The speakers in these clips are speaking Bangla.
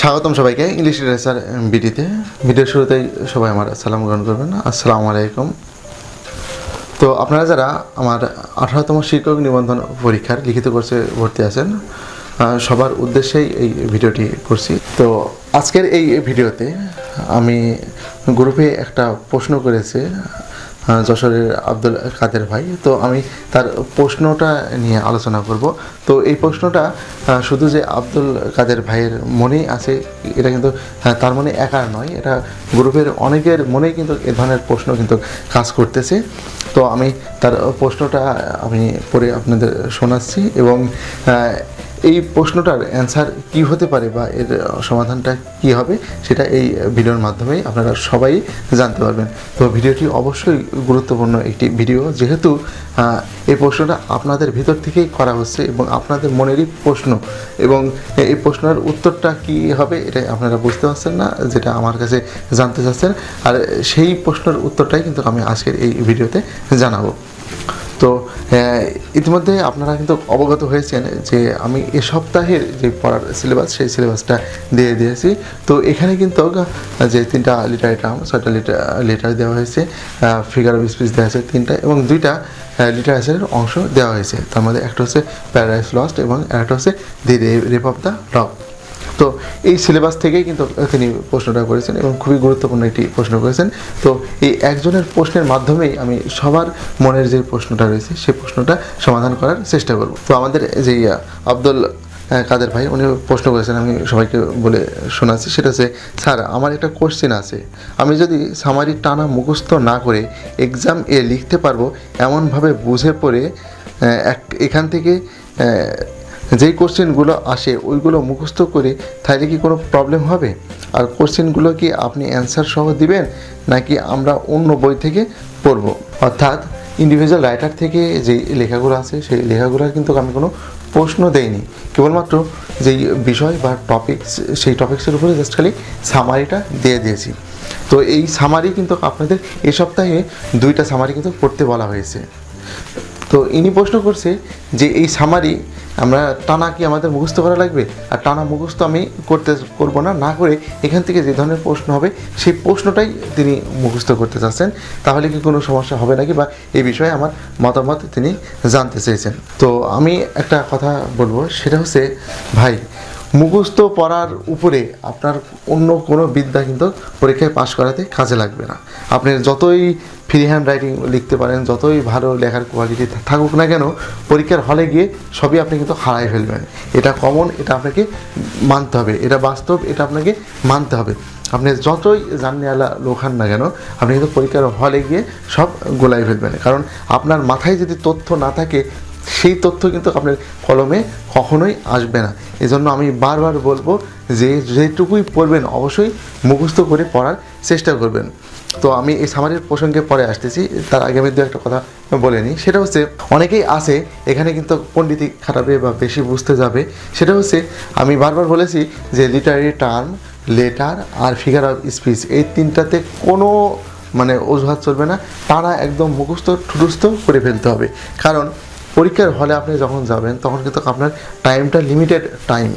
স্বাগতম সবাইকে ইংলিশ লিটারেচার বিডিতে। ভিডিওর শুরুতেই সবাই আমার সালাম গ্রহণ করবেন। আসসালামু আলাইকুম। তো আপনারা যারা আমার আঠারোতম শিক্ষক নিবন্ধন পরীক্ষার লিখিত কোর্সে ভর্তি আছেন সবার উদ্দেশ্যেই এই ভিডিওটি করছি। তো আজকের এই ভিডিওতে আমি গ্রুপে একটা প্রশ্ন করেছে। যশোরের আব্দুল কাদের ভাই। তো আমি তার প্রশ্নটা নিয়ে আলোচনা করব। তো এই প্রশ্নটা শুধু যে আব্দুল কাদের ভাইয়ের মনেই আছে এটা কিন্তু আহ, তার মনে একার নয়। এটা গ্রুপের অনেকের মনেই কিন্তু এ ধরনের প্রশ্ন কিন্তু কাজ করতেছে। তো আমি তার প্রশ্নটা আমি পরে আপনাদের শোনাচ্ছি এবং এই প্রশ্নটার অ্যান্সার কি হতে পারে বা এর সমাধানটা কি হবে সেটা এই ভিডিওর মাধ্যমেই আপনারা সবাই জানতে পারবেন। তো ভিডিওটি অবশ্যই গুরুত্বপূর্ণ একটি ভিডিও। যেহেতু এই প্রশ্নটা আপনাদের ভিতর থেকেই করা হচ্ছে এবং আপনাদের মনেরই প্রশ্ন এবং এই প্রশ্নের উত্তরটা কি হবে এটা আপনারা বুঝতে পারছেন না, যেটা আমার কাছে জানতে চাচ্ছেন। আর সেই প্রশ্নের উত্তরটাই কিন্তু আমি আজকের এই ভিডিওতে জানাব। তো ইতিমধ্যে আপনারা কিন্তু অবগত হয়েছেন যে আমি এ সপ্তাহের যে পড়ার সিলেবাস সেই সিলেবাসটা দিয়ে দিয়েছি। তো এখানে কিন্তু যে তিনটা লিটার টার্ম ছয়টা লিটার লিটার দেওয়া হয়েছে ফিগার অফ স্পিচ দেওয়া হয়েছে তিনটা এবং দুইটা লিটারেচারের অংশ দেওয়া হয়েছে। তার মধ্যে একটা হচ্ছে প্যারাডাইস লস্ট এবং একটা হচ্ছে the rape of the dog তো এই সিলেবাস থেকেই কিন্তু তিনি প্রশ্নটা করেছেন এবং খুবই গুরুত্বপূর্ণ একটি প্রশ্ন করেছেন। তো এই একজনের প্রশ্নের মাধ্যমেই আমি সবার মনের যে প্রশ্নটা রয়েছে সেই প্রশ্নটা সমাধান করার চেষ্টা করব। তো আমাদের যে আব্দুল কাদের ভাই উনি প্রশ্ন করেছেন, আমি সবাইকে বলে শোনাচ্ছি। সেটা হচ্ছে, স্যার, আমার একটা কোশ্চেন আছে। আমি যদি সামারি টানা মুখস্থ না করে এক্সাম এ লিখতে পারব, এমনভাবে বুঝে পড়ে এক- এখান থেকে যেই কোশ্চেনগুলো আসে, ওইগুলো মুখস্থ করে তাহলে কি কোনো প্রবলেম হবে? আর কোশ্চেনগুলো কি আপনি অ্যান্সার সহ দিবেন, নাকি আমরা অন্য বই থেকে পড়ব? অর্থাৎ ইন্ডিভিজুয়াল রাইটার থেকে যেই লেখাগুলো আছে, সেই লেখাগুলো কিন্তু আমি কোনো প্রশ্ন দেইনি। কেবলমাত্র যেই বিষয় বা টপিকস সেই টপিক্সের উপরে জাস্ট খালি সামারিটা দিয়ে দিয়েছি। তো এই সামারি কিন্তু আপনাদের এই সপ্তাহে দুইটা সামারি কিন্তু পড়তে বলা হয়েছে। তো ইনি প্রশ্ন করছে যে এই সামারি আমরা টানা কি আমাদের মুখস্থ করা লাগবে? আর টানা মুখস্থ আমি করতে করব না না করে এখান থেকে যে ধরনের প্রশ্ন হবে, সেই প্রশ্নটাই তিনি মুখস্থ করতে চাচ্ছেন। তাহলে কি কোনো সমস্যা হবে নাকি? বা এই বিষয়ে আমার মতামত তিনি জানতে চেয়েছেন। তো আমি একটা কথা বলব, সেটা হচ্ছে, ভাই মুখস্থ পড়ার উপরে আপনার অন্য কোনো বিদ্যা কিন্তু পরীক্ষায় পাশ করাতে কাজে লাগবে না। আপনি যতই ফ্রি হ্যান্ড রাইটিং লিখতে পারেন, যতই ভালো লেখার কোয়ালিটি থাকুক না কেন, পরীক্ষার হলে গিয়ে সবই আপনি কিন্তু হারাই ফেলবেন। এটা কমন এটা আপনাকে মানতে হবে। এটা বাস্তব, এটা আপনাকে মানতে হবে। আপনি যতই জানিয়ালা লোখান না কেন, আপনি কিন্তু পরীক্ষার হলে গিয়ে সব গোলাই ফেলবেন। কারণ আপনার মাথায় যদি তথ্য না থাকে সেই তথ্য কিন্তু আপনার কলমে কখনোই আসবে না। এজন্য আমি বারবার বলব যে, যেটুকুই পড়বেন, অবশ্যই মুখস্থ করে পড়ার চেষ্টা করবেন। তো আমি এই সামারির প্রসঙ্গে পরে আসতেছি, তার আগে আমি দু একটা কথা বলে নিই। সেটা হচ্ছে, অনেকেই আছে, এখানে কিন্তু পণ্ডিতি খাটাবে বা বেশি বুঝতে যাবে। সেটা হচ্ছে, আমি বারবার বলেছি যে লিটারি টার্ম লেটার আর ফিগার অফ স্পিচ এই তিনটাতে কোনো মানে অজুহাত চলবে না। তারা একদম মুখস্থ, ঠুটুস্থ করে ফেলতে হবে। কারণ পরীক্ষার হলে আপনি যখন যাবেন, তখন কিন্তু আপনার টাইমটা লিমিটেড টাইম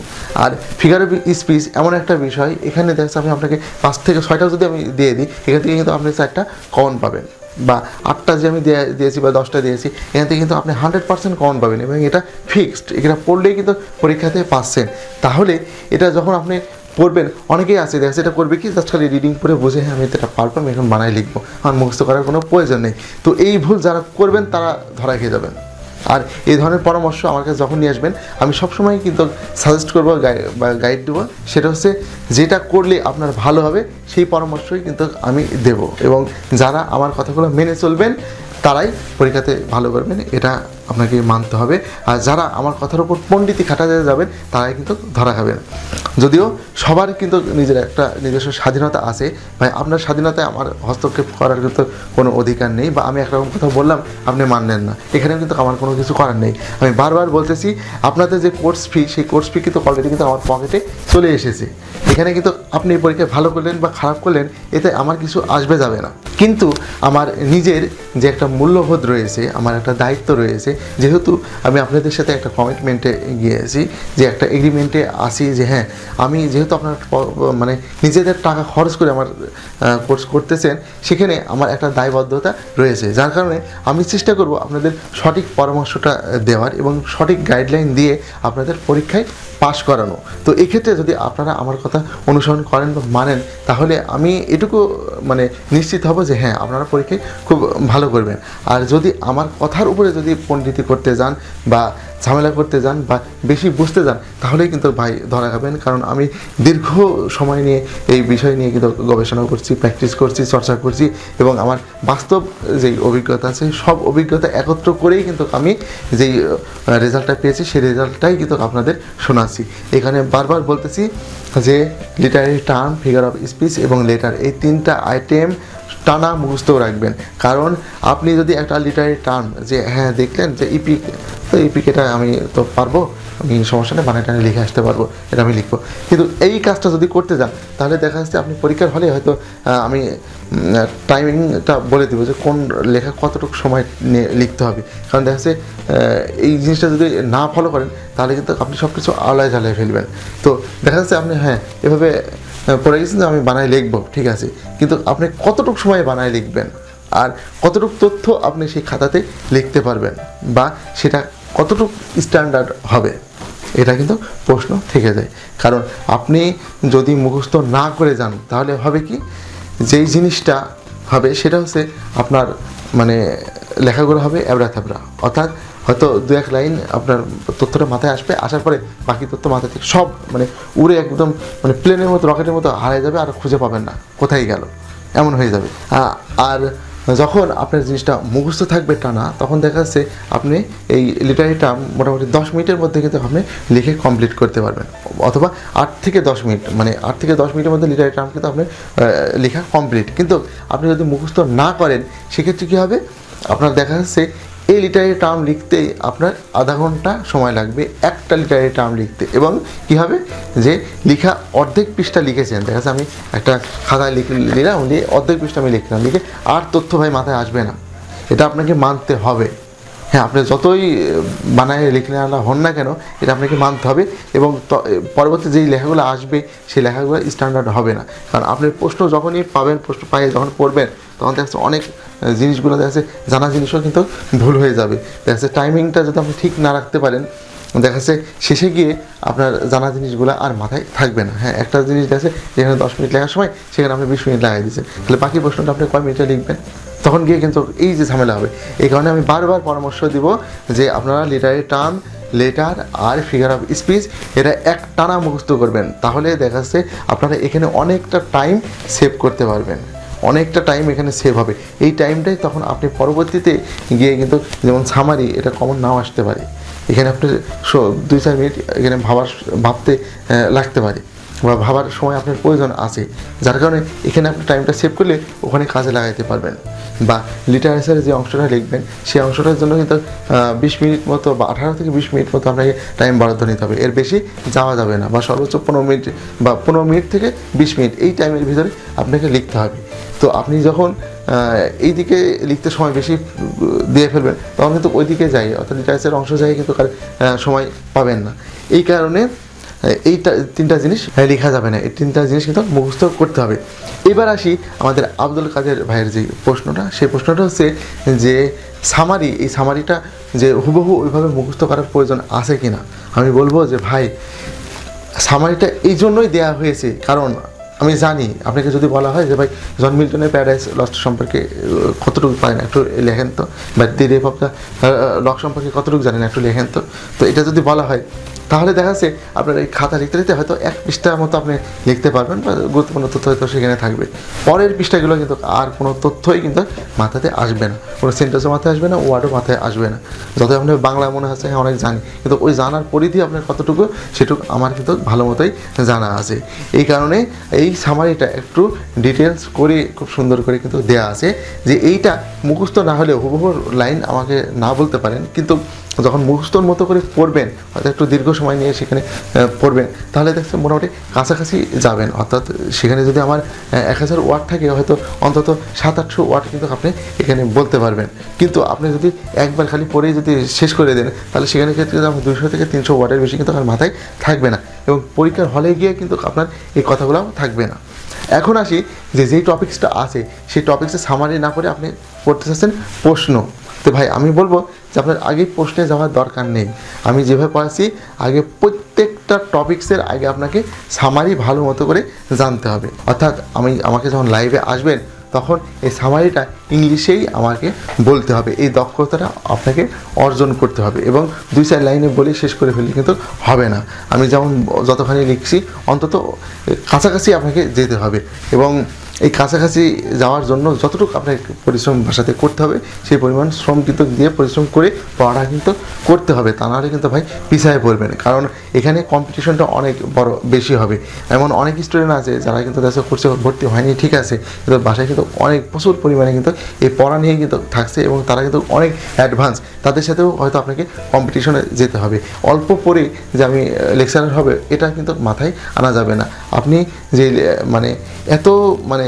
আর ফিগার অফ স্পিচ এমন একটা বিষয়, এখানে দেখা যাচ্ছে আমি আপনাকে পাঁচ থেকে ছয়টা যদি আমি দিয়ে দিই, এখান থেকে কিন্তু আপনি চারটা কমন পাবেন। বা আটটা যে আমি দিয়েছি বা দশটা দিয়েছি, এখান থেকে কিন্তু আপনি হান্ড্রেড পার্সেন্ট কমন পাবেন এবং এটা ফিক্সড এটা পড়লেই কিন্তু পরীক্ষাতে পাচ্ছেন তাহলে এটা যখন আপনি পড়বেন, অনেকেই আছে, দেখা এটা করবে কি জাস্ট খালি রিডিং করে বুঝে হ্যাঁ আমি এটা পারব, আমি এখন বানাই লিখব। আমার মুখস্থ করার কোনো প্রয়োজন নেই। তো এই ভুল যারা করবেন, তারা ধরা খেয়ে যাবেন। আর এই ধরনের পরামর্শ আমার কাছে যখন নিয়ে আসবেন, আমি সবসময় কিন্তু সাজেস্ট করব গাইড দেবো। সেটা হচ্ছে যেটা করলে আপনার ভালো হবে, সেই পরামর্শই কিন্তু আমি দেব। এবং যারা আমার কথাগুলো মেনে চলবেন, তারাই পরীক্ষাতে ভালো করবেন। এটা আপনাকে মানতে হবে। আর যারা আমার কথার উপর পণ্ডিতি খাটাতে যাবেন, তারাই কিন্তু ধরা খাবেন। যদিও সবার কিন্তু নিজের একটা নিজস্ব স্বাধীনতা আছে। ভাই, আপনার স্বাধীনতায় আমার হস্তক্ষেপ করার কিন্তু কোনো অধিকার নেই বা আমি একরকম কথা বললাম, আপনি মানলেন না। এখানে কিন্তু আমার কোনো কিছু করার নেই। আমি বারবার বলতেছি, আপনাদের যে কোর্স ফি সেই কোর্স ফি কিন্তু অলরেডি কিন্তু আমার পকেটে চলে এসেছে। এখানে কিন্তু আপনি এই পরীক্ষায় ভালো করলেন বা খারাপ করলেন, এতে আমার কিছু আসবে যাবে না। কিন্তু আমার নিজের যে একটা মূল্যবোধ রয়েছে, আমার একটা দায়িত্ব রয়েছে যেহেতু আমি আপনাদের সাথে একটা কমিটমেন্টে গিয়েছি যে একটা এগ্রিমেন্টে আসি যে হ্যাঁ আমি যেহেতু আপনার মানে নিজেদের টাকা খরচ করে আমার কোর্স করতেছেন, সেখানে আমার একটা দায়বদ্ধতা রয়েছে। যার কারণে আমি চেষ্টা করব আপনাদের সঠিক পরামর্শটা দেওয়ার এবং সঠিক গাইডলাইন দিয়ে আপনাদের পরীক্ষায় পাশ করানো। তো এক্ষেত্রে যদি আপনারা আমার কথা অনুসরণ করেন বা মানেন, তাহলে আমি এটুকু মানে নিশ্চিত হব যে হ্যাঁ আপনারা পরীক্ষায় খুব ভালো করবেন। আর যদি আমার কথার উপরে যদি পণ্ডিতি করতে যান বা ঝামেলা করতে যান বা বেশি বুঝতে যান, তাহলেই কিন্তু ভাই ধরা খাবেন। কারণ আমি দীর্ঘ সময় নিয়ে এই বিষয় নিয়ে কিন্তু গবেষণা করছি প্র্যাকটিস করছি, চর্চা করছি এবং আমার বাস্তব যেই অভিজ্ঞতা আছে, সব অভিজ্ঞতা একত্র করেই কিন্তু আমি যেই রেজাল্টটা পেয়েছি, সেই রেজাল্টটাই কিন্তু আপনাদের শোনাচ্ছি। এখানে বারবার বলতেছি যে literary term figure of speech এবং লেটার এই তিনটা আইটেম টানা মুখস্থ রাখবেন। কারণ আপনি যদি একটা লিটারি টার্ম যে হ্যাঁ দেখলেন যে ইপিক তো ইপিক এটা আমি তো পারব, আমি সমস্যা নেই বানায় টানে লিখে আসতে পারব, এটা আমি লিখব। কিন্তু এই কাজটা যদি করতে যান, তাহলে দেখা যাচ্ছে আপনি পরীক্ষার হলে হয়তো আমি টাইমিংটা বলে দিব যে, কোন লেখা কতটুকু সময় নিয়ে লিখতে হবে। কারণ দেখা যাচ্ছে এই জিনিসটা যদি না ফলো করেন, তাহলে কিন্তু আপনি সব কিছু আলায় জ্বালায় ফেলবেন। তো দেখা যাচ্ছে আপনি হ্যাঁ এভাবে পড়ে গেছেন যে আমি বানায় লিখব, ঠিক আছে। কিন্তু আপনি কতটুকু সময় বানায় লিখবেন? আর কতটুকু তথ্য আপনি সেই খাতাতে লিখতে পারবেন? বা সেটা কতটুকু স্ট্যান্ডার্ড হবে? এটা কিন্তু প্রশ্ন থেকে যায়। কারণ আপনি যদি মুখস্থ না করে যান, তাহলে হবে কি? যেই জিনিসটা হবে, সেটা হচ্ছে আপনার মানে লেখাগুলো হবে এবড়া থাবড়া অর্থাৎ হয়তো দু এক লাইন আপনার তথ্যটা মাথায় আসবে, আসার পরে বাকি তথ্য মাথা থেকে সব মানে উড়ে একদম মানে প্লেনের মতো, রকেটের মতো হারিয়ে যাবে, আর খুঁজে পাবেন না, কোথায় গেল, এমন হয়ে যাবে। আর যখন আপনার জিনিসটা মুখস্থ থাকবে টানা, তখন দেখা যাচ্ছে আপনি এই লিটারিটা মোটামুটি দশ মিনিটের মধ্যে কিন্তু আপনি লিখে কমপ্লিট করতে পারবেন, অথবা আট থেকে দশ মিনিট মানে আট থেকে দশ মিনিটের মধ্যে লিটারি টার্ম কিন্তু আপনি লেখা কমপ্লিট কিন্তু আপনি যদি মুখস্থ না করেন, সেক্ষেত্রে কী হবে? আপনার দেখা যাচ্ছে এই লিটারি টার্ম লিখতেই আপনার আধা ঘণ্টা সময় লাগবে একটা লিটারি টার্ম লিখতে। এবং কী হবে? যে লিখা অর্ধেক পৃষ্ঠা লিখেছেন। দেখা যাচ্ছে আমি একটা খাতায় লিখে নিলাম দিয়ে অর্ধেক পৃষ্ঠা আমি লিখলাম। লিখে আর তথ্য ভাই মাথায় আসবে না। এটা আপনাকে মানতে হবে। হ্যাঁ আপনি যতই বানায় লিখলে আলা হন না কেন, এটা আপনাকে মানতে হবে। এবং পরবর্তী যেই লেখাগুলো আসবে, সেই লেখাগুলো স্ট্যান্ডার্ড হবে না। কারণ আপনি প্রশ্ন যখনই পাবেন, প্রশ্ন পাই যখন পড়বেন, তখন দেখা অনেক জিনিসগুলো দেখা যাচ্ছে, জানা জিনিসও কিন্তু ভুল হয়ে যাবে। দেখা যাচ্ছে টাইমিংটা যদি আপনি ঠিক না রাখতে পারেন, দেখা যাচ্ছে শেষে গিয়ে আপনার জানা জিনিসগুলো আর মাথায় থাকবে না। হ্যাঁ একটা জিনিস দেখা যাচ্ছে, যেখানে দশ মিনিট লেখার সময়, সেখানে আপনি বিশ মিনিট লাগাই দিচ্ছেন। তাহলে বাকি প্রশ্নটা আপনি কয় মিনিটে লিখবেন? তখন গিয়ে কিন্তু এই যে ঝামেলা হবে। এই কারণে আমি বারবার পরামর্শ দিব যে আপনারা লিটারের টার্ম লেটার আর ফিগার অফ স্পিচ এটা এক টানা মুখস্থ করবেন। তাহলে দেখা যাচ্ছে আপনারা এখানে অনেকটা টাইম সেভ করতে পারবেন। অনেকটা টাইম এখানে সেভ হবে। এই টাইমটাই তখন আপনি পরবর্তীতে গিয়ে কিন্তু যেমন সামারি এটা কমন নাও আসতে পারে। এখানে আপনি স- দুই, চার মিনিট এখানে ভাবার, ভাবতে লাগতে পারে। বা ভাবার সময় আপনার প্রয়োজন আছে। যার কারণে এখানে আপনি টাইমটা সেভ করলে ওখানে কাজে লাগাইতে পারবেন। বা লিটারেচারের যে অংশটা লিখবেন সেই অংশটার জন্য কিন্তু বিশ মিনিট মতো বা আঠারো থেকে বিশ মিনিট মতো আপনাকে টাইম বরাদ্দ নিতে হবে। এর বেশি যাওয়া যাবে না বা সর্বোচ্চ পনেরো মিনিট বা পনেরো মিনিট থেকে বিশ মিনিট এই টাইমের ভিতরে আপনাকে লিখতে হবে। তো আপনি যখন এই দিকে লিখতে সময় বেশি দিয়ে ফেলবেন, তখন কিন্তু ওই দিকে যাই, অর্থাৎ লিটারেচার অংশ যাই কিন্তু সময় পাবেন না। এই কারণে এইটা তিনটা জিনিস লেখা যাবে না। এই তিনটা জিনিস কিন্তু মুখস্থ করতে হবে। এবার আসি আমাদের আব্দুল কাদের ভাইয়ের যে প্রশ্নটা, সেই প্রশ্নটা হচ্ছে যে সামারি এই সামারিটা যে হুবহু ওইভাবে মুখস্থ করার প্রয়োজন আছে কি না আমি বলব যে, ভাই সামারিটা এই জন্যই দেওয়া হয়েছে। কারণ আমি জানি, আপনাকে যদি বলা হয় যে, ভাই, জন মিল্টনের প্যারাডাইস লস্ট সম্পর্কে কতটুকু পারেন একটু লেখেন তো? বা the rape of the lock সম্পর্কে কতটুকু জানেন একটু লেখেন তো? তো এটা যদি বলা হয় তাহলে দেখা যাচ্ছে আপনার এই খাতা লিখতে লিখতে হয়তো এক পৃষ্ঠার মতো আপনি লিখতে পারবেন বা গুরুত্বপূর্ণ তথ্য হয়তো সেখানে থাকবে। পরের পৃষ্ঠাগুলো কিন্তু আর কোনো তথ্যই কিন্তু মাথাতে আসবে না। কোনো সেন্টেন্সও মাথায় আসবে না ওয়ার্ডও মাথায় আসবে না। যতই আপনার বাংলা মনে হচ্ছে হ্যাঁ অনেক জানি। কিন্তু ওই জানার পরিধি আপনার কতটুকু, সেটুকু আমার কিন্তু ভালো মতোই জানা আছে। এই কারণে এই সামারিটা একটু ডিটেলস করে, খুব সুন্দর করে কিন্তু দেয়া আছে যে এইটা মুখস্থ না হলেও হুবহু লাইন আমাকে না বলতে পারেন। কিন্তু যখন মুখস্থর মতো করে পড়বেন, হয়তো একটু দীর্ঘ সময় নিয়ে সেখানে পড়বেন, তাহলে দেখছেন মোটামুটি কাছাকাছি যাবেন। অর্থাৎ সেখানে যদি আমার এক হাজার ওয়ার্ড থাকে, হয়তো অন্তত সাত আটশো ওয়ার্ড কিন্তু আপনি এখানে বলতে পারবেন। কিন্তু আপনি যদি একবার খালি পড়েই যদি শেষ করে দেন, তাহলে সেখানে ক্ষেত্রে আপনার দুশো থেকে তিনশো ওয়ার্ডের বেশি কিন্তু আপনার মাথায় থাকবে না এবং পরীক্ষার হলে গিয়ে কিন্তু আপনার এই কথাগুলো থাকবে না। এখন আসি যে, যেই টপিক্সটা আছে, সেই টপিক্সে সামারি না করে আপনি পড়তে চাচ্ছেন প্রশ্ন। তো ভাই, আমি বলব যে আপনার আগে প্রশ্নে যাওয়ার দরকার নেই। আমি যেভাবে পড়াচ্ছি, আগে প্রত্যেকটা টপিক্সের আগে আপনাকে সামারি ভালো মতো করে জানতে হবে। অর্থাৎ আমি, আমাকে যখন লাইভে আসবেন, তখন এই সামারিটা ইংলিশেই আমাকে বলতে হবে। এই দক্ষতাটা আপনাকে অর্জন করতে হবে এবং দুই চার লাইনে বলে শেষ করে ফেললে কিন্তু হবে না। আমি যেমন যতখানি লিখছি, অন্তত কাছাকাছি আপনাকে যেতে হবে এবং এই কাছাকাছি যাওয়ার জন্য যতটুকু আপনাকে পরিশ্রম ভাষাতে করতে হবে, সেই পরিমাণ শ্রম কিন্তু দিয়ে পরিশ্রম করে পড়াটা কিন্তু করতে হবে। তা নাহলে কিন্তু ভাই পিছায় পড়বেন। কারণ এখানে কম্পিটিশনটা অনেক বড়, বেশি হবে। এমন অনেক স্টুডেন্ট আছে যারা কিন্তু দেশে কোর্সে ভর্তি হয়নি, ঠিক আছে? কিন্তু বাসায় কিন্তু অনেক, প্রচুর পরিমাণে কিন্তু এই পড়া নিয়ে কিন্তু থাকছে এবং তারা কিন্তু অনেক অ্যাডভান্স তাদের সাথেও হয়তো আপনাকে কম্পিটিশনে যেতে হবে। অল্প পরে যে আমি লেকচারার হবে, এটা কিন্তু মাথায় আনা যাবে না। আপনি যে মানে এত মানে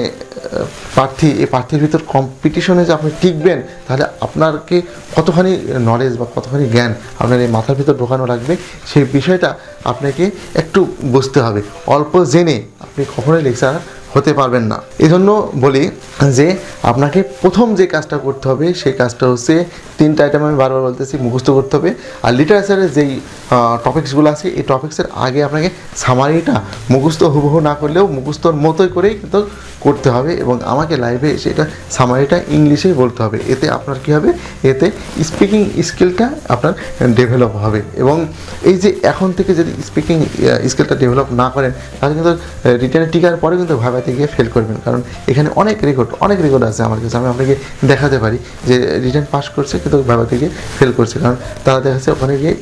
প্রার্থী, এই প্রার্থীর ভিতর কম্পিটিশনে যে আপনি টিকবেন, তাহলে আপনাকে কতখানি নলেজ বা কতখানি জ্ঞান আপনার এই মাথার ভিতর ঢোকানো রাখবে সেই বিষয়টা আপনাকে একটু বুঝতে হবে। অল্প জেনে আপনি কখনোই লেকচারার হতে পারবেন না। এই জন্য বলি যে, আপনাকে প্রথম যে কাজটা করতে হবে, সেই কাজটা হচ্ছে তিনটা আইটেম আমি বারবার বলতেছি, মুখস্থ করতে হবে। আর লিটারেচারের যেই টপিক্সগুলো আছে। এই টপিক্সের আগে আপনাকে সামারিটা মুখস্থ হুবহু না করলেও মুখস্থর মতোই করেই কিন্তু করতে হবে এবং আমাকে লাইভে এসে এটা সামারিটা ইংলিশেই বলতে হবে। এতে আপনার কী হবে? এতে স্পিকিং স্কিলটা আপনার ডেভেলপ হবে এবং এই যে এখন থেকে যদি স্পিকিং স্কিলটা ডেভেলপ না করেন, তাহলে কিন্তু রিটার্নে টিকার পরে কিন্তু ভাবাতে গিয়ে ফেল করবেন। কারণ এখানে অনেক রেকর্ড অনেক রেকর্ড আছে আমার কাছে। আমি আপনাকে দেখাতে পারি যে রিটার্ন পাস করছে কিন্তু ভাবাতে গিয়ে ফেল করছে। কারণ তারা দেখা যাচ্ছে ওখানে গিয়ে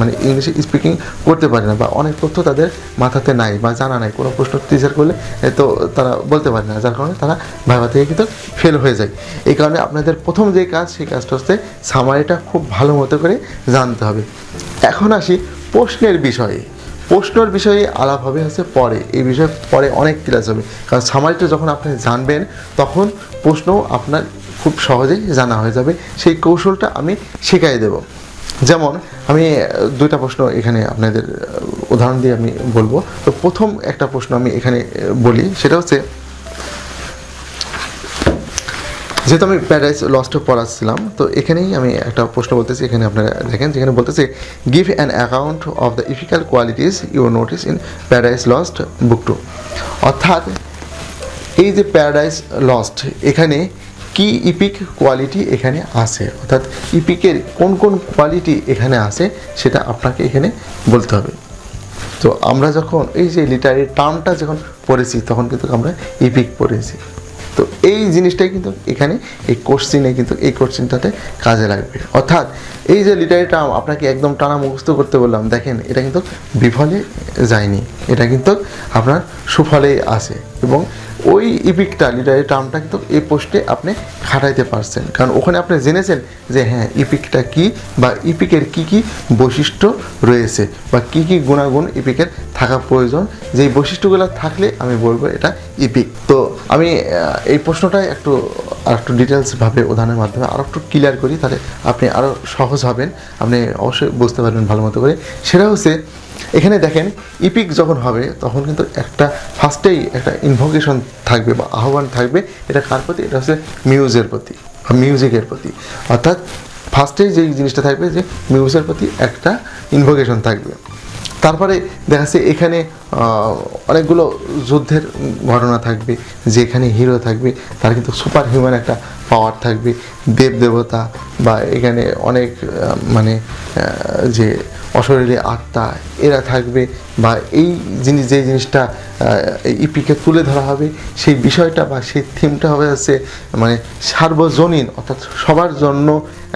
মানে ইংলিশে স্পিকিং করতে পারে না বা অনেক তথ্য তাদের মাথাতে নাই বা জানা নাই। কোনো প্রশ্ন টিচার করলে তো তারা বলতে পারে না। যার কারণে তারা ভাইবা থেকে কিন্তু ফেল হয়ে যায়। এই কারণে আপনাদের প্রথম যে কাজ, সেই কাজটা হচ্ছে সামারিটা খুব ভালো মতো করে জানতে হবে। এখন আসি প্রশ্নের বিষয়ে। প্রশ্নর বিষয়ে আলাপ হবে হচ্ছে পরে। এই বিষয়ে পরে অনেক ক্লাস হবে। কারণ সামারিটা যখন আপনি জানবেন, তখন প্রশ্ন আপনার খুব সহজেই জানা হয়ে যাবে। সেই কৌশলটা আমি শিখাই দেব। যেমন, আমি দুইটা প্রশ্ন এখানে আপনাদের উদাহরণ দিয়ে আমি বলব। তো প্রথম একটা প্রশ্ন আমি এখানে বলি, সেটা হচ্ছে, যেহেতু আমি প্যারাডাইস লস্ট পড়াচ্ছিলাম, তো এখানেই আমি একটা প্রশ্ন বলতেছি, এখানে আপনারা দেখেন, যেখানে বলতেছে give an account of the ethical qualities you notice in Paradise Lost book two অর্থাৎ, এই যে প্যারাডাইস লস্ট এখানে কি ইপিক কোয়ালিটি এখানে আছে? অর্থাৎ ইপিকের কোন কোন কোয়ালিটি এখানে আছে, সেটা আপনাকে এখানে বলতে হবে। তো আমরা যখন এই যে লিটারি টার্মটা যখন পড়েছি, তখন কিন্তু আমরা ইপিক পড়েছি। তো এই জিনিসটাই কিন্তু এখানে, এই কোশ্চিনে কিন্তু এই কোশ্চিনটাতে কাজে লাগবে। অর্থাৎ এই যে লিটারি টার্ম আপনাকে একদম টানা মুখস্থ করতে বললাম, দেখেন এটা কিন্তু বিফলে যায়নি। এটা কিন্তু আপনার সুফলেই আসে এবং ওই ইপিকটা লিটারি টার্মটা কিন্তু এই পোস্টে আপনি খাটাইতে পারছেন। কারণ ওখানে আপনি জেনেছেন যে হ্যাঁ ইপিকটা কি বা ইপিকের কি কি বৈশিষ্ট্য রয়েছে বা কি কি গুণাগুণ ইপিকের থাকা প্রয়োজন। যেই বৈশিষ্ট্যগুলো থাকলে আমি বলব এটা ইপিক তো আমি এই প্রশ্নটাই একটু, আর একটু ডিটেলসভাবে উদাহরণের মাধ্যমে আরও একটু ক্লিয়ার করি, তাহলে আপনি আরও সহজ হবেন। আপনি অবশ্যই বুঝতে পারবেন ভালো মতো করে। সেটা হচ্ছে এখানে দেখেন ইপিক যখন হবে, তখন কিন্তু একটা ফার্স্টেই একটা ইনভোকেশন থাকবে বা আহ্বান থাকবে। এটা কার প্রতি? এটা হচ্ছে মিউজের প্রতি বা মিউজিকের প্রতি। অর্থাৎ ফার্স্টেই যে জিনিসটা থাকবে যে মিউজের প্রতি একটা ইনভোকেশন থাকবে। তারপরে দেখা যাচ্ছে এখানে অনেকগুলো যুদ্ধের ঘটনা থাকবে, যেখানে হিরো থাকবে, তার কিন্তু সুপার হিউম্যান একটা পাওয়ার থাকবে। দেব দেবতা বা এখানে অনেক মানে যে অশরীরী আত্মা, এরা থাকবে বা এই জিনিস, যে জিনিসটা ইপিকে তুলে ধরা হবে, সেই বিষয়টা বা সেই থিমটা হবে হচ্ছে মানে সার্বজনীন, অর্থাৎ সবার জন্য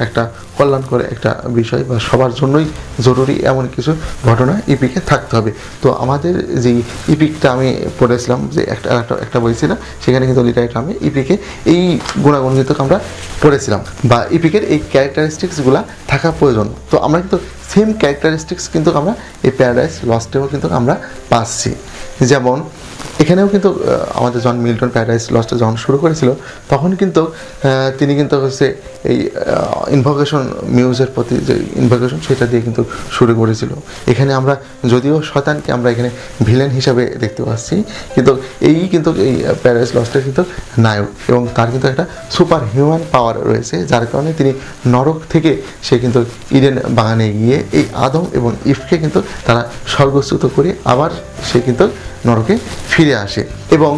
একটা কল্যাণ করে একটা বিষয় বা সবার জন্যই জরুরি এমন কিছু ঘটনা ইপিকে থাকতে হবে। তো আমাদের যে ইপিকটা আমি পড়েছিলাম, যে একটা একটা বই ছিল, সেখানে কিন্তু লিটারেট আমি ইপিকে এই গুণাগুণ কিন্তু আমরা পড়েছিলাম, বা ইপিকের এই ক্যারেক্টারিস্টিক্সগুলো থাকা প্রয়োজন। তো আমরা কিন্তু সেম ক্যারেক্টারিস্টিক্স কিন্তু আমরা এই প্যারাডাইস লস্টেও কিন্তু আমরা পাচ্ছি। যেমন এখানেও কিন্তু আমাদের জন মিল্টন প্যারাডাইস লস্টে যখন শুরু করেছিল, তখন কিন্তু তিনি কিন্তু হচ্ছে এই ইনভোকেশন মিউজের প্রতি যে ইনভোকেশন সেটা দিয়ে কিন্তু শুরু করেছিল। এখানে আমরা যদিও শয়তানকে আমরা এখানে ভিলেন হিসাবে দেখতে পাচ্ছি, কিন্তু এই কিন্তু এই প্যারাডাইস লস্টের কিন্তু নায়ক এবং তার কিন্তু একটা সুপার হিউম্যান পাওয়ার রয়েছে, যার কারণে তিনি নরক থেকে সে কিন্তু ইডেন বাগানে গিয়ে এই আদম এবং ইফকে কিন্তু তারা স্বর্গচ্যুত করে আবার সে কিন্তু নরকে ফিরে আসে। এবং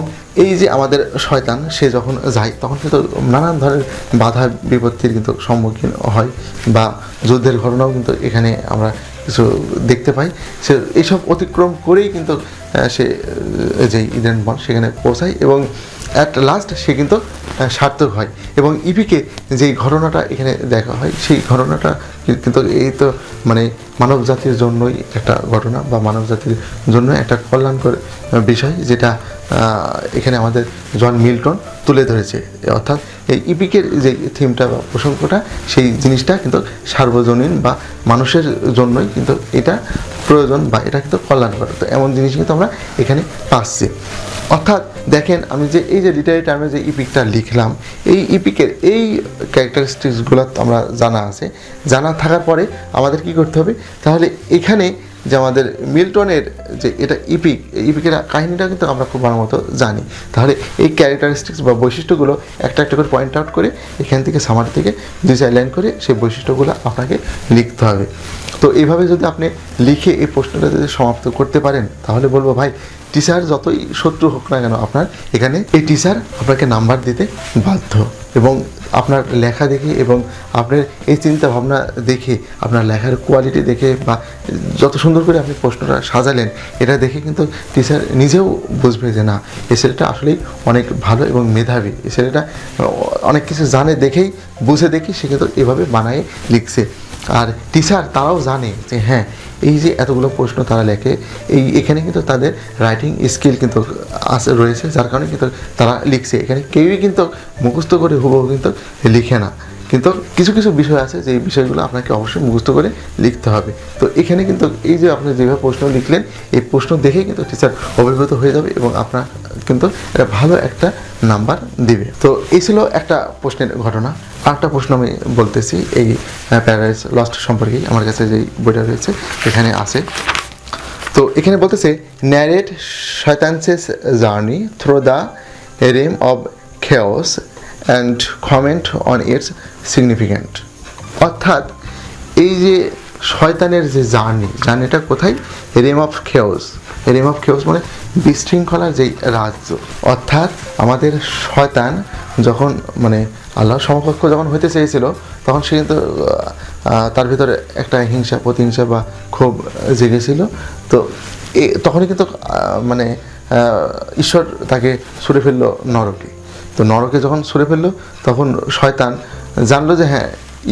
এই যে আমাদের শয়তান, সে যখন যায়, তখন কিন্তু নানান ধরনের বাধা বিপত্তির কিন্তু সম্মুখীন হয় বা যুদ্ধের ঘটনাও কিন্তু এখানে আমরা কিছু দেখতে পাই। সে এইসব অতিক্রম করেই কিন্তু সে যে ইডেন বন সেখানে পৌঁছায় এবং অ্যাট লাস্ট সে কিন্তু সার্থক হয় এবং ইপিকে যেই ঘটনাটা এখানে দেখা হয়, সেই ঘটনাটা কিন্তু এই তো মানে মানব জাতির জন্যই একটা ঘটনা বা মানব জাতির জন্য একটা কল্যাণকর বিষয় যেটা এখানে আমাদের জন মিল্টন তুলে ধরেছে। অর্থাৎ এই ইপিকের যে থিমটা বা প্রসঙ্গটা, সেই জিনিসটা কিন্তু সার্বজনীন বা মানুষের জন্যই কিন্তু এটা প্রয়োজন বা এটা কিন্তু কল্যাণকর। তো এমন জিনিস কিন্তু আমরা এখানে পাচ্ছি। অর্থাৎ দেখেন, আমি যে এই যে লিটারি টার্মে যে ইপিকটা লিখলাম, এই ইপিকের এই ক্যারেক্টারিস্টিক্সগুলো আমরা জানা আছে। জানা থাকার পরে আমাদের কি করতে হবে? তাহলে এখানে যে আমাদের মিল্টনের যে এটা ইপিক ইপিকের কাহিনীটা কিন্তু আমরা খুব ভালো মতো জানি। তাহলে এই ক্যারেক্টারিস্টিক্স বা বৈশিষ্ট্যগুলো একটা একটা করে পয়েন্ট আউট করে এখান থেকে সামার থেকে দুই লাইন করে সেই বৈশিষ্ট্যগুলো আপনাকে লিখতে হবে। তো এইভাবে যদি আপনি লিখে এই প্রশ্নটা যদি সমাপ্ত করতে পারেন, তাহলে বলব ভাই টিচার যতই শত্রু হোক না কেন আপনার, এখানে এই টিচার আপনাকে নাম্বার দিতে বাধ্য। এবং আপনার লেখা দেখে এবং আপনার এই চিন্তা ভাবনা দেখে, আপনার লেখার কোয়ালিটি দেখে বা যত সুন্দর করে আপনি প্রশ্নটা সাজালেন, এটা দেখে কিন্তু টিচার নিজেও বুঝবে যে না এই ছেলেটা আসলেই অনেক ভালো এবং মেধাবী। এই ছেলেটা অনেক কিছু জানে দেখেই, বুঝে দেখি সে কিন্তু এভাবে বানায় লিখছে। আর টিচার তারাও জানে যে হ্যাঁ এই যে এতগুলো প্রশ্ন তারা লেখে, এই এখানে কিন্তু তাদের রাইটিং স্কিল কিন্তু আছে, রয়েছে, যার কারণে কিন্তু তারা লিখছে। এখানে কেউই কিন্তু মুখস্থ করে হুবহু কিন্তু লিখে না। কিন্তু কিছু কিছু বিষয় আছে, যে বিষয়গুলো আপনাকে অবশ্যই মুখস্থ করে লিখতে হবে। তো এখানে কিন্তু এই যে আপনি যেভাবে প্রশ্ন লিখলেন, এই প্রশ্ন দেখে কিন্তু টিচার অভিভূত হয়ে যাবে এবং আপনার কিন্তু একটা ভালো একটা নাম্বার দিবে। তো এই ছিল একটা প্রশ্নের ঘটনা। আরেকটা প্রশ্ন আমি বলতেছি, এই প্যারাডাইস লস্ট সম্পর্কেই আমার কাছে যেই বইটা রয়েছে, এখানে আছে। তো এখানে বলতেছে narrate শয়তানসেস journey through the realm of chaos and comment on its significant অর্থাৎ, এই যে শয়তানের যে জার্নি, জার্নিটা কোথায়? রেম অফ খেওস রেম অফ খেওস মানে বিশৃঙ্খলার যেই রাজ্য। অর্থাৎ, আমাদের শয়তান যখন মানে আল্লাহর সমকক্ষ যখন হইতে চেয়েছিল, তখন সে কিন্তু তার ভিতরে একটা হিংসা, প্রতিহিংসা বা ক্ষোভ জেগেছিল। তো এ, তখনই কিন্তু মানে ঈশ্বর তাকে ছুড়ে ফেলল নরকে। তো নরকে যখন ছুড়ে ফেলল, তখন শয়তান জানলো যে হ্যাঁ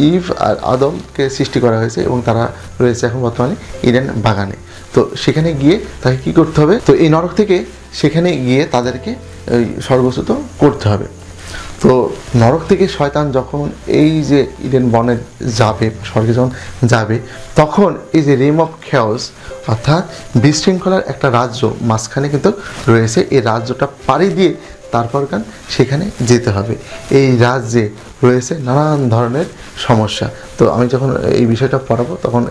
ইভ আর আদমকে সৃষ্টি করা হয়েছে এবং তারা রয়েছে এখন বর্তমানে ইডেন বাগানে। তো সেখানে গিয়ে তাকে কি করতে হবে? তো এই নরক থেকে সেখানে গিয়ে তাদেরকে স্বর্গচ্যুত করতে হবে। তো নরক থেকে শয়তান যখন এই যে ইডেন বনে যাবে, স্বর্গে যখন যাবে, তখন এই যে রেম অফ খেয়াস অর্থাৎ বিশৃঙ্খলার একটা রাজ্য মাঝখানে কিন্তু রয়েছে, এই রাজ্যটা পাড়ি দিয়ে তারপর গান সেখানে যেতে হবে। এই রাজ্যে রয়েছে নানান ধরনের সমস্যা। তো আমি যখন এই বিষয়টা পড়াবো, তখন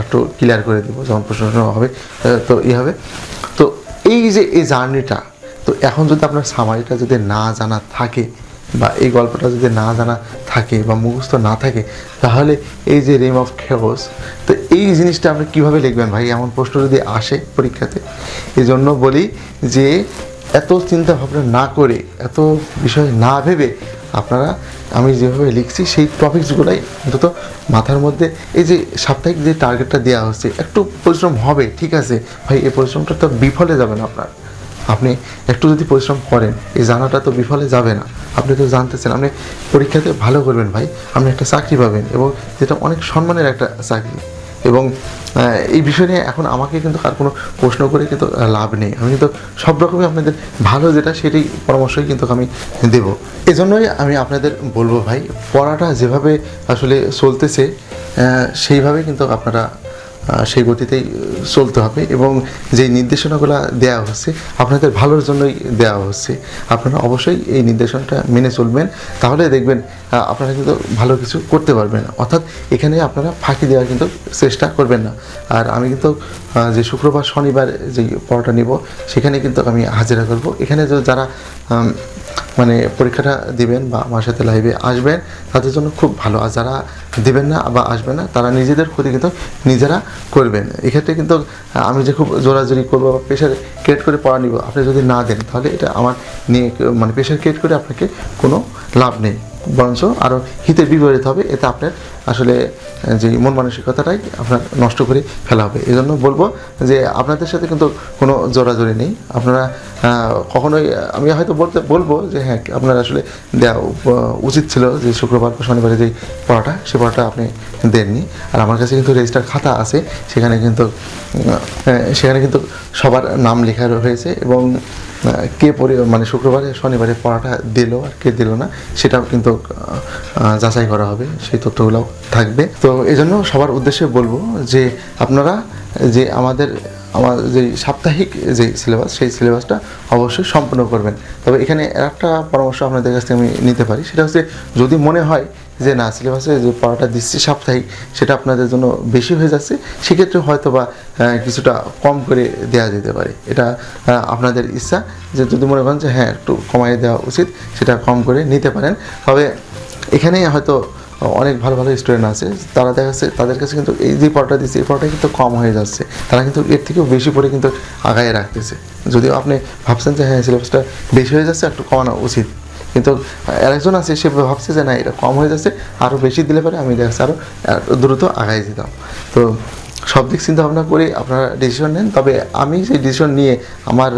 একটু ক্লিয়ার করে দেবো, যখন প্রশ্ন হবে তো ই হবে। তো এই যে এই জার্নিটা তো এখন যদি আপনার সামারিটা যদি না জানা থাকে বা এই গল্পটা যদি না জানা থাকে বা মুখস্থ না থাকে, তাহলে এই যে রেম অফ খেগস, তো এই জিনিসটা আপনি কীভাবে লিখবেন ভাই? এমন প্রশ্ন যদি আসে পরীক্ষাতে। এই জন্য বলি যে এত চিন্তা ভাবনা না করে, এত বিষয় না ভেবে আপনারা, আমি যেভাবে লিখছি সেই টপিকসগুলাই অন্তত মাথার মধ্যে এই যে সাপ্তাহিক যে টার্গেটটা দেওয়া হচ্ছে, একটু পরিশ্রম হবে, ঠিক আছে? ভাই, এই পরিশ্রমটা তো বিফলে যাবে না আপনার। আপনি একটু যদি পরিশ্রম করেন, এই জানাটা তো বিফলে যাবে না। আপনি তো জানতেছেন, আপনি পরীক্ষাতে ভালো করবেন ভাই। আপনি একটা চাকরি পাবেন এবং যেটা অনেক সম্মানের একটা চাকরি। এবং এই বিষয় নিয়ে এখন আমাকে কিন্তু আর কোনো প্রশ্ন করে কিন্তু লাভ নেই। আমি কিন্তু সব রকমই আপনাদের ভালো যেটা সেটাই পরামর্শই কিন্তু আমি দেব। এই জন্যই আমি আপনাদের বলব ভাই, পড়াটা যেভাবে আসলে চলতেছে সেইভাবে কিন্তু আপনারা সেই গতিতেই চলতে হবে এবং যে নির্দেশনাগুলো দেওয়া হচ্ছে, আপনাদের ভালোর জন্যই দেওয়া হচ্ছে। আপনারা অবশ্যই এই নির্দেশনাটা মেনে চলবেন। তাহলে দেখবেন আপনারা কিন্তু ভালো কিছু করতে পারবেন অর্থাৎ এখানে আপনারা ফাঁকি দেওয়ার কিন্তু চেষ্টা করবেন না। আর আমি কিন্তু যে শুক্রবার, শনিবার যে পড়াটা নিব, সেখানে কিন্তু আমি হাজিরা করব। এখানে যারা মানে পরীক্ষাটা দিবেন বা আমার সাথে লাইভে আসবেন, তাদের জন্য খুব ভালো। আর যারা দেবেন না বা আসবেন না, তারা নিজেদের ক্ষতি কিন্তু নিজেরা করবেন। এক্ষেত্রে কিন্তু আমি যে খুব জোরাজোরি করব বা প্রেশার ক্রিয়েট করে পড়া নিব, আপনি যদি না দেন, তাহলে এটা আমার নিয়ে মানে প্রেশার ক্রিয়েট করে আপনাকে কোনো লাভ নেই। বরঞ্চ আরও হিতে বিপরীত হবে, এতে আপনার আসলে যে মন মানসিকতাটাই আপনার নষ্ট করে ফেলা হবে। এই জন্য বলব যে আপনাদের সাথে কিন্তু কোনো জোরাজোরি নেই। আপনারা কখনোই, আমি হয়তো বলতে, বলব যে হ্যাঁ আপনার আসলে দেওয়া উচিত ছিল যে শুক্রবার শনিবারে যে পড়াটা, সে পড়াটা আপনি দেননি। আর আমার কাছে কিন্তু রেজিস্টার খাতা আছে, সেখানে কিন্তু সেখানে কিন্তু সবার নাম লেখা হয়েছে এবং কে পরি মানে শুক্রবারে, শনিবারে পড়াটা দিল আর কে দিল না, সেটাও কিন্তু যাচাই করা হবে, সেই তথ্যগুলো থাকবে। তো এই জন্য সবার উদ্দেশ্যে বলব যে আপনারা যে আমাদের, আমার যে সাপ্তাহিক যে সিলেবাস, সেই সিলেবাসটা অবশ্যই সম্পূর্ণ করবেন। তবে এখানে একটা পরামর্শ আপনাদের কাছ থেকে আমি নিতে পারি, সেটা হচ্ছে যদি মনে হয় যে না সিলেবাসে যে পড়াটা দিচ্ছি সাপ্তাহিক, সেটা আপনাদের জন্য বেশি হয়ে যাচ্ছে। সেক্ষেত্রে হয়তো বা কিছুটা কম করে দেওয়া যেতে পারে। এটা আপনাদের ইচ্ছা যে যদি মনে করেন যে হ্যাঁ একটু কমাই দেওয়া উচিত, সেটা কম করে নিতে পারেন। তবে এখানে হয়তো অনেক ভালো ভালো স্টুডেন্ট আছে, তারা দেখা যাচ্ছে তাদের কাছে কিন্তু এই যে পড়াটা দিচ্ছে, এই পড়াটা কিন্তু কম হয়ে যাচ্ছে। তারা কিন্তু এর থেকেও বেশি পড়ে কিন্তু আগায় রাখতেছে। যদিও আপনি ভাবছেন যে হ্যাঁ সিলেবাসটা বেশি হয়ে যাচ্ছে, একটু কমানো উচিত। কিন্তু আরেকজন আছে, সে ভাবছে যে না, এটা কম হয়ে যাচ্ছে আরও বেশি দিলে পরে আমি দেখা আরও দ্রুত আগায় যেতাম। তো সব দিক চিন্তা ভাবনা করে আপনারা ডিসিশন নেন। তবে আমি সেই ডিসিশন নিয়ে আমার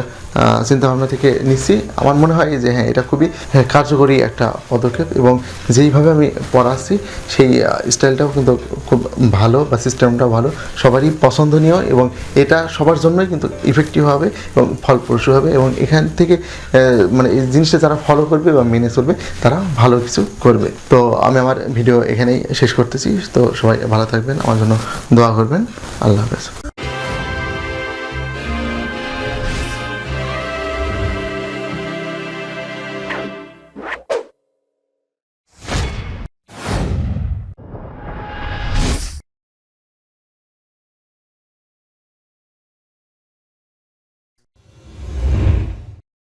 চিন্তা ভাবনা থেকে নিচ্ছি। আমার মনে হয় যে হ্যাঁ এটা খুবই হ্যাঁ, কার্যকরী একটা পদক্ষেপ এবং যেইভাবে আমি পড়াচ্ছি সেই স্টাইলটাও কিন্তু খুব ভালো বা সিস্টেমটাও ভালো। সবারই পছন্দনীয় এবং এটা সবার জন্যই কিন্তু ইফেক্টিভ হবে এবং ফলপ্রসূ হবে এবং এখান থেকে মানে এই জিনিসটা যারা ফলো করবে বা মেনে চলবে তারা ভালো কিছু করবে। তো আমি আমার ভিডিও এখানেই শেষ করতেছি। তো সবাই ভালো থাকবেন। আমার জন্য দোয়া করবেন। আল্লাহ হাফেজ।